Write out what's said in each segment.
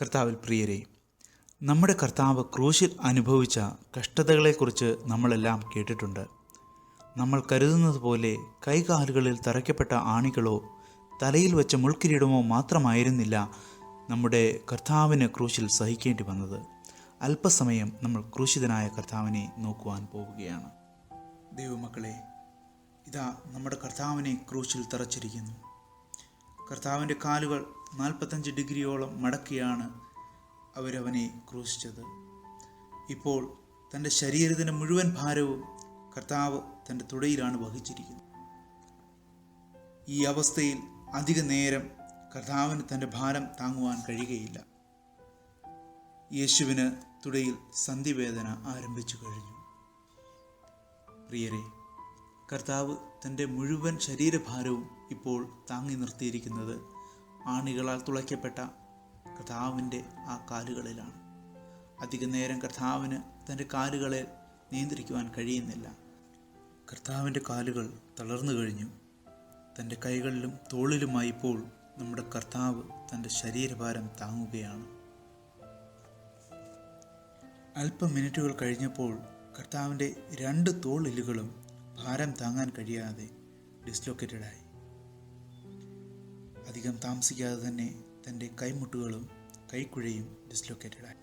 കർത്താവിൽ പ്രിയരെ നമ്മുടെ കർത്താവ് ക്രൂശിൽ അനുഭവിച്ച കഷ്ടതകളെക്കുറിച്ച് നമ്മളെല്ലാം കേട്ടിട്ടുണ്ട്. നമ്മൾ കരുതുന്നത് പോലെ കൈകാലുകളിൽ തറയ്ക്കപ്പെട്ട ആണികളോ തലയിൽ വെച്ച മുൾക്കിരീടമോ മാത്രമായിരുന്നില്ല നമ്മുടെ കർത്താവിന് ക്രൂശിൽ സഹിക്കേണ്ടി വന്നത്. അല്പസമയം നമ്മൾ ക്രൂശിതനായ കർത്താവിനെ നോക്കുവാൻ പോവുകയാണ്. ദൈവമക്കളെ ഇതാ നമ്മുടെ കർത്താവിനെ ക്രൂശിൽ തറച്ചിരിക്കുന്നു. കർത്താവിന്റെ കാലുകൾ നാൽപ്പത്തഞ്ച് ഡിഗ്രിയോളം മടക്കിയാണ് അവരവനെ ക്രൂശിച്ചത്. ഇപ്പോൾ തന്റെ ശരീരത്തിന്റെ മുഴുവൻ ഭാരവും കർത്താവ് തന്റെ തുടയിലാണ് വഹിച്ചിരിക്കുന്നത്. ഈ അവസ്ഥയിൽ അധിക നേരം കർത്താവിന് തന്റെ ഭാരം താങ്ങുവാൻ കഴിയുകയില്ല. യേശുവിന് തുടയിൽ സന്ധിവേദന ആരംഭിച്ചു കഴിഞ്ഞു. പ്രിയരെ കർത്താവ് തന്റെ മുഴുവൻ ശരീരഭാരവും ഇപ്പോൾ താങ്ങി നിർത്തിയിരിക്കുന്നത് ആണികളാൽ തുളയ്ക്കപ്പെട്ട കർത്താവിന്റെ ആ കാലുകളിലാണ്. അധിക നേരം കർത്താവിന് തന്റെ കാലുകളെ നിയന്ത്രിക്കുവാൻ കഴിയുന്നില്ല. കർത്താവിന്റെ കാലുകൾ തളർന്നു കഴിഞ്ഞു. തന്റെ കൈകളിലും തോളിലുമായി ഇപ്പോൾ നമ്മുടെ കർത്താവ് തന്റെ ശരീരഭാരം താങ്ങുകയാണ്. അല്പം മിനിറ്റുകൾ കഴിഞ്ഞപ്പോൾ കർത്താവിന്റെ രണ്ട് തോളിലുകളും ഭാരം താങ്ങാൻ കഴിയാതെ ഡിസ്ലൊക്കേറ്റഡായി അധികം താമസിക്കാതെ തന്നെ തന്റെ കൈമുട്ടുകളും കൈക്കുഴയും ഡിസ്ലൊക്കേറ്റഡായി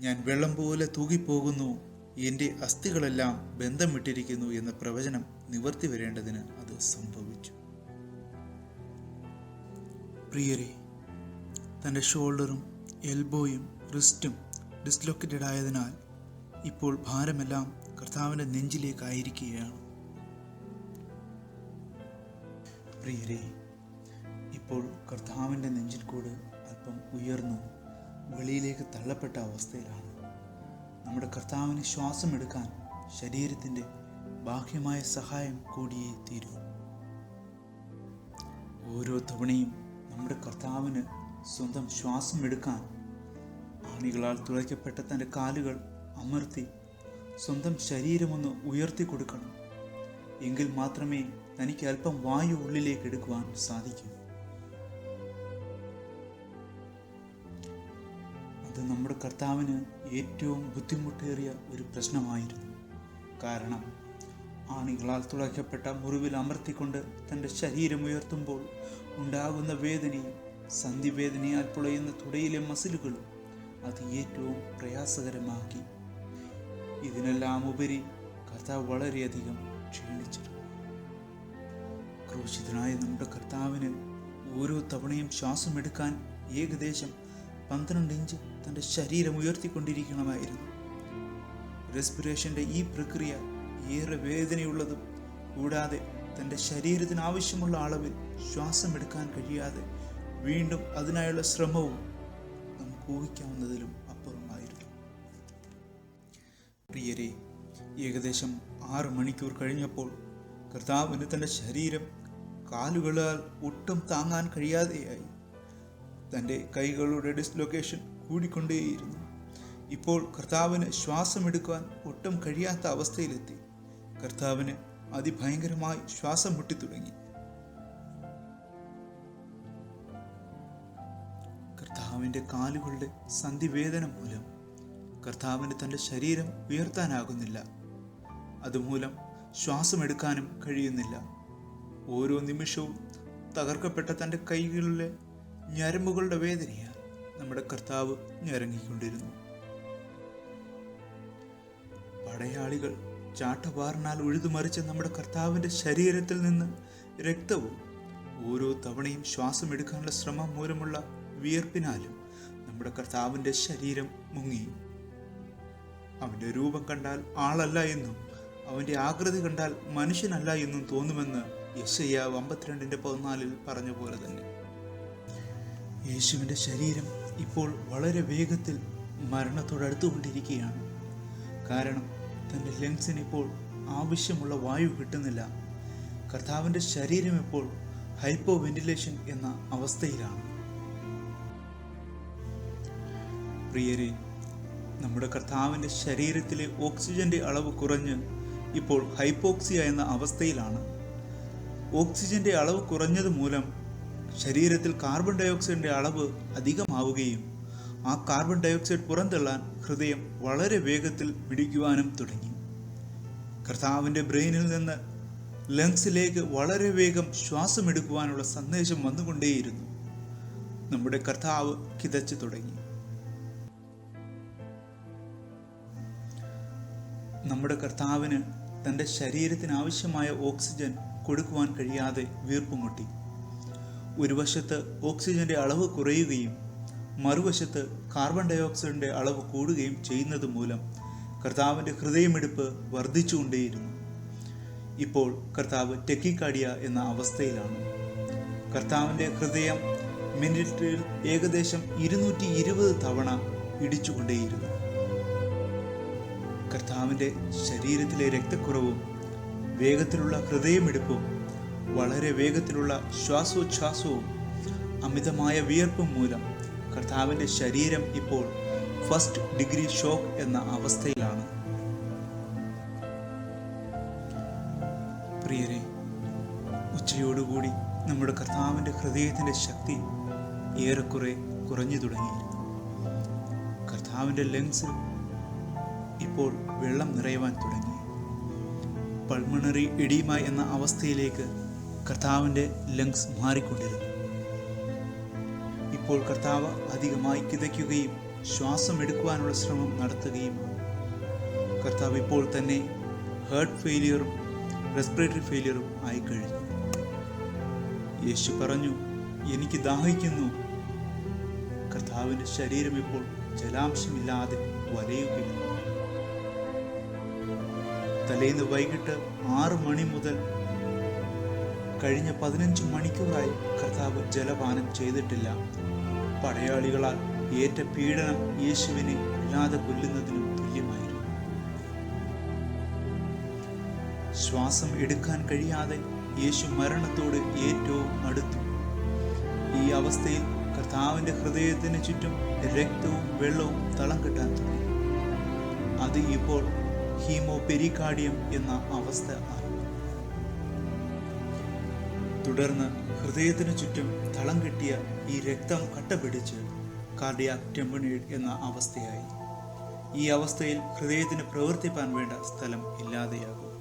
ഞാൻ വെള്ളം പോലെ തൂകിപ്പോകുന്നു എന്റെ അസ്ഥികളെല്ലാം ബന്ധം വിട്ടിരിക്കുന്നു എന്ന പ്രവചനം നിവർത്തി വരേണ്ടതിന് അത് സംഭവിച്ചു. പ്രിയരെ തന്റെ ഷോൾഡറും എൽബോയും റിസ്റ്റും ഡിസ്ലൊക്കേറ്റഡ് ആയതിനാൽ ഇപ്പോൾ ഭാരമെല്ലാം കർത്താവിന്റെ നെഞ്ചിലേക്കായിരിക്കുകയാണ്. പ്രിയരെ ഇപ്പോൾ കർത്താവിന്റെ നെഞ്ചിൽ കൂട് അല്പം ഉയർന്നു വെളിയിലേക്ക് തള്ളപ്പെട്ട അവസ്ഥയിലാണ്. നമ്മുടെ കർത്താവിന് ശ്വാസമെടുക്കാൻ ശരീരത്തിന്റെ ബാഹ്യമായ സഹായം കൂടിയേ തീരൂ. ഓരോ തവണയും നമ്മുടെ കർത്താവിന് സ്വന്തം ശ്വാസം എടുക്കാൻ ആണികളാൽ തുളയ്ക്കപ്പെട്ട തന്റെ കാലുകൾ അമർത്തി സ്വന്തം ശരീരമൊന്ന് ഉയർത്തി കൊടുക്കണം. എങ്കിൽ മാത്രമേ തനിക്ക് അല്പം വായു ഉള്ളിലേക്ക് എടുക്കുവാൻ സാധിക്കൂ. അത് നമ്മുടെ കർത്താവിന് ഏറ്റവും ബുദ്ധിമുട്ടേറിയ ഒരു പ്രശ്നമായിരുന്നു. കാരണം ആണികളാൽ തുളയ്ക്കപ്പെട്ട മുറിവിൽ അമർത്തിക്കൊണ്ട് തന്റെ ശരീരം ഉയർത്തുമ്പോൾ ഉണ്ടാകുന്ന വേദനയും സന്ധിവേദനയാൽ പുളയുന്ന തുടയിലെ മസിലുകളും അത് ഏറ്റവും പ്രയാസകരമാക്കി. ഇതിനെല്ലാം ഉപരി കർത്താവ് വളരെയധികം ക്ഷീണിച്ചിരുന്നു. ക്രൂശിതനായ നമ്മുടെ കർത്താവിന് ഓരോ തവണയും ശ്വാസമെടുക്കാൻ ഏകദേശം പന്ത്രണ്ട് ഇഞ്ച് തന്റെ ശരീരം ഉയർത്തിക്കൊണ്ടിരിക്കണമായിരുന്നു. റെസ്പിറേഷന്റെ ഈ പ്രക്രിയ ഏറെ വേദനയുള്ളതും കൂടാതെ തന്റെ ശരീരത്തിന് ആവശ്യമുള്ള അളവിൽ ശ്വാസം എടുക്കാൻ കഴിയാതെ വീണ്ടും അതിനായുള്ള ശ്രമവും നമുക്ക് ഊഹിക്കാവുന്നതിലും അപ്പുറമായിരുന്നു. പ്രിയരെ ഏകദേശം ആറ് മണിക്കൂർ കഴിഞ്ഞപ്പോൾ കർത്താവിന് തന്റെ ശരീരം കാലുകളാൽ ഒട്ടും താങ്ങാൻ കഴിയാതെയായി. തന്റെ കൈകളുടെ ഡിസ്ലൊക്കേഷൻ കൂടിക്കൊണ്ടേയിരുന്നു. ഇപ്പോൾ കർത്താവിന് ശ്വാസമെടുക്കുവാൻ ഒട്ടും കഴിയാത്ത അവസ്ഥയിലെത്തി. കർത്താവിന് അതിഭയങ്കരമായി ശ്വാസം മുട്ടിത്തുടങ്ങി. കർത്താവിന്റെ കാലുകളുടെ സന്ധിവേദന മൂലം കർത്താവിന് തന്റെ ശരീരം ഉയർത്താനാകുന്നില്ല. അതുമൂലം ശ്വാസമെടുക്കാനും കഴിയുന്നില്ല. ഓരോ നിമിഷവും തകർക്കപ്പെട്ട തന്റെ കൈകളിലെ ഞരമ്പുകളുടെ വേദനയാൽ നമ്മുടെ കർത്താവ് ഞരങ്ങിക്കൊണ്ടിരുന്നു പടയാളികൾ ചാട്ടവാറിനാൽ ഉഴുതുമറിച്ച നമ്മുടെ കർത്താവിന്റെ ശരീരത്തിൽ നിന്ന് രക്തവും ഓരോ തവണയും ശ്വാസം എടുക്കാനുള്ള ശ്രമം മൂലമുള്ള വിയർപ്പിനാലും നമ്മുടെ കർത്താവിന്റെ ശരീരം മുങ്ങി. അവന്റെ രൂപം കണ്ടാൽ ആളല്ല എന്നും അവന്റെ ആകൃതി കണ്ടാൽ മനുഷ്യനല്ല എന്നും തോന്നുമെന്ന് യശയ്യാവ് അമ്പത്തിരണ്ടിന്റെ പതിനാലിൽ പറഞ്ഞ പോലെ തന്നെ. യേശുവിന്റെ ശരീരം ഇപ്പോൾ വളരെ വേഗത്തിൽ മരണത്തോടടുത്തുകൊണ്ടിരിക്കുകയാണ്. കാരണം തന്റെ ലങ്സിന് ഇപ്പോൾ ആവശ്യമുള്ള വായു കിട്ടുന്നില്ല. കർത്താവിന്റെ ശരീരം ഇപ്പോൾ ഹൈപ്പോ വെന്റിലേഷൻ എന്ന അവസ്ഥയിലാണ്. പ്രിയരെ നമ്മുടെ കർത്താവിന്റെ ശരീരത്തിലെ ഓക്സിജന്റെ അളവ് കുറഞ്ഞ് ഇപ്പോൾ ഹൈപ്പോക്സിയ എന്ന അവസ്ഥയിലാണ്. ഓക്സിജന്റെ അളവ് കുറഞ്ഞത് മൂലം ശരീരത്തിൽ കാർബൺ ഡയോക്സൈഡിന്റെ അളവ് അധികമാവുകയും ആ കാർബൺ ഡയോക്സൈഡ് പുറന്തള്ളാൻ ഹൃദയം വളരെ വേഗത്തിൽ പിടിക്കുവാനും തുടങ്ങി. കർത്താവിന്റെ ബ്രെയിനിൽ നിന്ന് ലങ്സിലേക്ക് വളരെ വേഗം ശ്വാസമെടുക്കുവാനുള്ള സന്ദേശം വന്നുകൊണ്ടേയിരുന്നു. നമ്മുടെ കർത്താവ് കിതച്ചു തുടങ്ങി. നമ്മുടെ കർത്താവിന് തന്റെ ശരീരത്തിന് ആവശ്യമായ ഓക്സിജൻ കൊടുക്കുവാൻ കഴിയാതെ വീർപ്പുമുട്ടി. ഒരു വശത്ത് ഓക്സിജന്റെ അളവ് കുറയുകയും മറുവശത്ത് കാർബൺ ഡയോക്സൈഡിന്റെ അളവ് കൂടുകയും ചെയ്യുന്നത് മൂലം കർത്താവിന്റെ ഹൃദയമെടുപ്പ് വർദ്ധിച്ചുകൊണ്ടേയിരുന്നു. ഇപ്പോൾ കർത്താവ് ടെക്കിക്കാടിയ എന്ന അവസ്ഥയിലാണ്. കർത്താവിന്റെ ഹൃദയം മിനിറ്റിൽ ഏകദേശം ഇരുന്നൂറ്റി ഇരുപത് തവണ ഇടിച്ചുകൊണ്ടേയിരുന്നു. കർത്താവിന്റെ ശരീരത്തിലെ രക്തക്കുറവും വേഗത്തിലുള്ള ഹൃദയമിടിപ്പും വളരെ വേഗത്തിലുള്ള ശ്വാസോച്ഛ്വാസവും അമിതമായ വിയർപ്പും മൂലം കർത്താവിന്റെ ശരീരം ഇപ്പോൾ ഫസ്റ്റ് ഡിഗ്രി ഷോക്ക് എന്ന അവസ്ഥയിലാണ്. പ്രിയരെ ഉച്ചയോടുകൂടി നമ്മുടെ കർത്താവിന്റെ ഹൃദയത്തിന്റെ ശക്തി ഏറെക്കുറെ കുറഞ്ഞു തുടങ്ങിയിരുന്നു കർത്താവിന്റെ ലങ്സിൽ ഇപ്പോൾ വെള്ളം നിറയുവാൻ തുടങ്ങി. പൾമണറി എഡീമ എന്ന അവസ്ഥയിലേക്ക് കർത്താവിന്റെ ലങ്സ് മാറിക്കൊണ്ടിരുന്നു. ഇപ്പോൾ കർത്താവ് അധികമായി കിതയ്ക്കുകയും ശ്വാസം എടുക്കുവാനുള്ള ശ്രമം നടത്തുകയുമാണ്. കർത്താവ് ഇപ്പോൾ തന്നെ ഹേർട്ട് ഫെയിലിയറും റെസ്പിറേറ്ററി ഫെയിലിയറും ആയിക്കഴിഞ്ഞു. യേശു പറഞ്ഞു എനിക്ക് ദാഹിക്കുന്നു. കർത്താവിന്റെ ശരീരം ഇപ്പോൾ ജലാംശമില്ലാതെ വലയുകയാണ്. തലേന്ന് വൈകിട്ട് ആറ് മണി മുതൽ കഴിഞ്ഞ പതിനഞ്ച് മണിക്കൂറായി കർത്താവ് ജലപാനം ചെയ്തിട്ടില്ല. പടയാളികളാൽ ഏറ്റ പീഡനം യേശുവിനെ ഇല്ലാതെ കൊല്ലുന്നതിനും തുല്യമായിരുന്നു. ശ്വാസം എടുക്കാൻ കഴിയാതെ യേശു മരണത്തോട് ഏറ്റവും അടുത്തു. ഈ അവസ്ഥയിൽ കർത്താവിന്റെ ഹൃദയത്തിന് ചുറ്റും രക്തവും വെള്ളവും തളം കെട്ടാൻ തുടങ്ങി. അത് ഇപ്പോൾ ഹീമോ ഹീമോപെരികാർഡിയം എന്ന അവസ്ഥ ആയി. തുടർന്ന് ഹൃദയത്തിന് ചുറ്റും തളം കെട്ടിയ ഈ രക്തം കട്ടപിടിച്ച് കാർഡിയാക് ടെമ്പണേഡ് എന്ന അവസ്ഥയായി. ഈ അവസ്ഥയിൽ ഹൃദയത്തിന് പ്രവർത്തിപ്പാൻ വേണ്ട സ്ഥലം ഇല്ലാതെയാകും.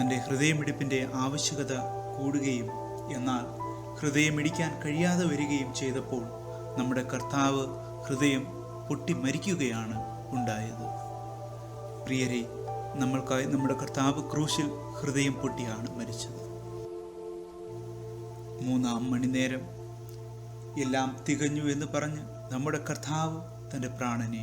തന്റെ ഹൃദയമിടിപ്പിന്റെ ആവശ്യകത കൂടുകയും എന്നാൽ ഹൃദയമിടിക്കാൻ കഴിയാതെ വരികയും ചെയ്തപ്പോൾ നമ്മുടെ കർത്താവ് ഹൃദയം പൊട്ടി മരിക്കുകയാണ് ഉണ്ടായത്. പ്രിയരെ നമ്മൾക്കായി നമ്മുടെ കർത്താവ് ക്രൂശിൽ ഹൃദയം പൊട്ടിയാണ് മരിച്ചത്. മൂന്നാം മണിനേരം എല്ലാം തികഞ്ഞു എന്ന് പറഞ്ഞ് നമ്മുടെ കർത്താവ് തന്റെ പ്രാണനെ